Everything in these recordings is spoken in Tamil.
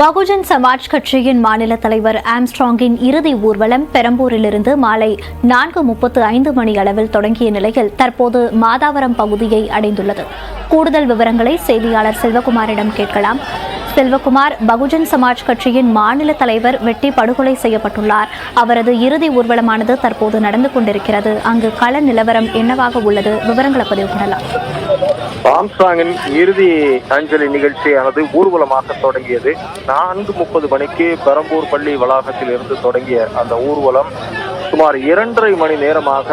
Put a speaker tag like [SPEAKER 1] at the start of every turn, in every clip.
[SPEAKER 1] பகுஜன் சமாஜ் கட்சியின் மாநில தலைவர் ஆம்ஸ்ட்ராங்கின் இறுதி ஊர்வலம் பெரம்பூரிலிருந்து மாலை நான்கு முப்பத்து ஐந்து மணி அளவில் தொடங்கிய நிலையில் தற்போது மாதாவரம் பகுதியை அடைந்துள்ளது. கூடுதல் விவரங்களை செய்தியாளர் செல்வகுமாரிடம் கேட்கலாம். செல்வகுமார் பகுஜன் சமாஜ் கட்சியின் மாநில தலைவர் வெட்டி படுகொலை செய்யப்பட்டுள்ளார். அவரது இறுதி ஊர்வலமானது தற்போது நடந்து கொண்டிருக்கிறது. அங்கு கள நிலவரம் என்னவாக உள்ளது? விவரங்களை பதிவு பண்ணலாம்.
[SPEAKER 2] ஆம்ஸ்ட்ராங்கின் இறுதி அஞ்சலி நிகழ்ச்சியானது ஊர்வலமாக தொடங்கியது. நான்கு முப்பது மணிக்கு பெரம்பூர் பள்ளி வளாகத்தில் இருந்து தொடங்கிய அந்த ஊர்வலம் சுமார் இரண்டரை மணி நேரமாக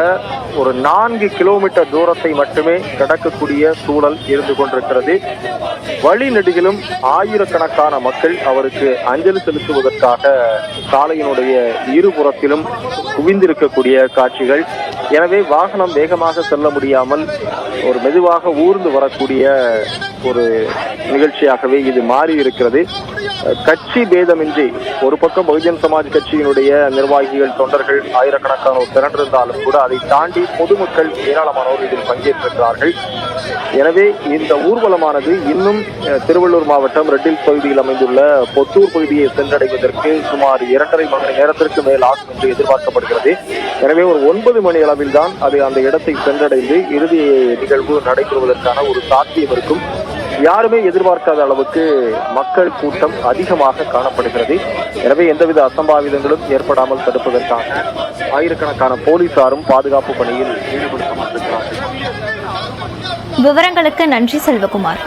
[SPEAKER 2] ஒரு நான்கு கிலோமீட்டர் தூரத்தை மட்டுமே கடக்கக்கூடிய சூழல் இருந்து கொண்டிருக்கிறது. வழிநெடுகிலும் ஆயிரக்கணக்கான மக்கள் அவருக்கு அஞ்சலி செலுத்துவதற்காக சாலையினுடைய இருபுறத்திலும் குவிந்திருக்கக்கூடிய காட்சிகள். எனவே வாகனம் வேகமாக செல்ல முடியாமல் ஒரு மெதுவாக ஊர்ந்து வரக்கூடிய ஒரு நிகழ்ச்சியாகவே இது மாறி இருக்கிறது கட்சி பேதமின்றி ஒரு பக்கம் பகுஜன் சமாஜ் கட்சியினுடைய நிர்வாகிகள் தொண்டர்கள் ஆயிரக்கணக்கானோர் திரண்டிருந்தாலும் கூட அதை தாண்டி பொதுமக்கள் ஏராளமானோர் இதில் பங்கேற்றிருக்கிறார்கள். எனவே இந்த ஊர்வலமானது இன்னும் திருவள்ளூர் மாவட்டம் ரெட்டில் பகுதியில் அமைந்துள்ள பொத்தூர் பகுதியை சென்றடைவதற்கு சுமார் இரண்டரை மணி நேரத்திற்கு மேல் ஆகும் என்று எதிர்பார்க்கப்படுகிறது. எனவே ஒரு ஒன்பது மணி அளவில் தான் அது அந்த இடத்தை சென்றடைந்து இறுதி நிகழ்வு நடைபெறுவதற்கான ஒரு சாத்தியம் இருக்கும். யாருமே எதிர்பார்க்காத அளவுக்கு மக்கள் கூட்டம் அதிகமாக காணப்படுகிறது. எனவே எந்தவித அசம்பாவிதங்களும் ஏற்படாமல் தடுப்பதற்காக ஆயிரக்கணக்கான போலீசாரும் பாதுகாப்பு பணியில் ஈடுபடுத்தப்பட்டிருக்கிறார்கள்.
[SPEAKER 1] விவரங்களுக்கு நன்றி செல்வகுமார்.